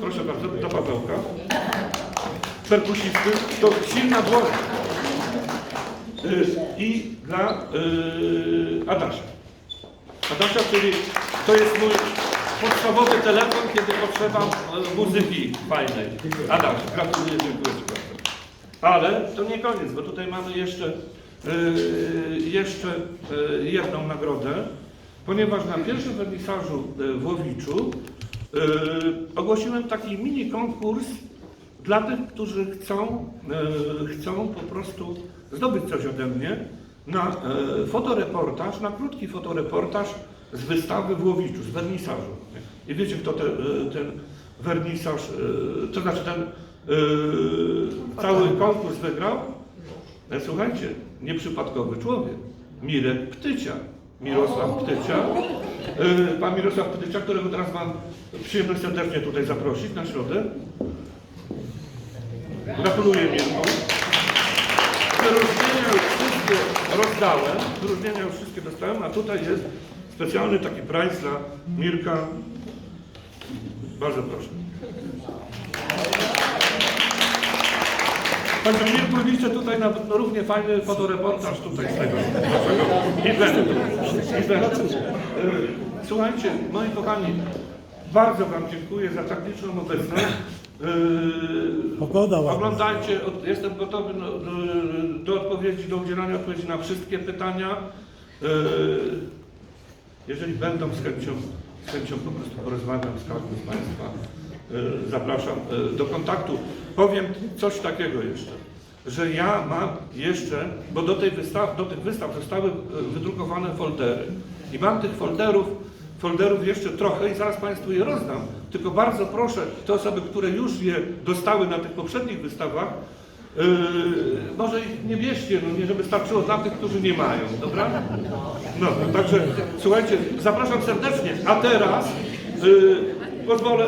proszę bardzo, do Pawełka. Perkusisty, to silna dłoń. Y, I dla y, Adasia. Adasia, czyli to jest mój podstawowy telefon, kiedy potrzeba y, muzyki fajnej. Adasia, gratuluję, dziękuję Ci bardzo. Ale to nie koniec, bo tutaj mamy jeszcze, y, jeszcze y, jedną nagrodę, ponieważ na pierwszym wernisażu y, w Łowiczu y, ogłosiłem taki mini konkurs dla tych, którzy chcą, y, chcą po prostu zdobyć coś ode mnie na y, fotoreportaż, na krótki fotoreportaż z wystawy w Łowiczu, z wernisażu. I wiecie, kto te, ten wernisaż, to znaczy ten cały konkurs wygrał? E, Słuchajcie, nieprzypadkowy człowiek. Mirek Ptycia. Mirosław Ptycia. Y, Pan Mirosław Ptycia, którego teraz mam przyjemność serdecznie tutaj zaprosić na środę. Gratuluję Mirku. Wyróżnienia już wszystkie rozdałem, wyróżnienia już wszystkie dostałem, a tutaj jest specjalny taki prize dla Mirka. Bardzo proszę. Panie Mirku, tutaj na no, równie fajny fotoreportaż tutaj z tego naszego eventu. eventu. Słuchajcie, moi kochani, bardzo Wam dziękuję za tak liczną obecność. Y, Pogoda ładna. Oglądajcie, jestem gotowy do, odpowiedzi, do udzielania odpowiedzi na wszystkie pytania. Y, Jeżeli będą z chęcią, z chęcią po prostu porozmawiam z każdym z Państwa. Zapraszam y, do kontaktu. Powiem coś takiego jeszcze, że ja mam jeszcze, bo do, tej wystaw, do tych wystaw zostały y, wydrukowane foldery i mam tych folderów, folderów jeszcze trochę i zaraz Państwu je rozdam. Tylko bardzo proszę, te osoby, które już je dostały na tych poprzednich wystawach, Yy, może ich nie bierzcie, no nie żeby starczyło dla tych, którzy nie mają, dobra? No, także słuchajcie, zapraszam serdecznie, a teraz yy, pozwolę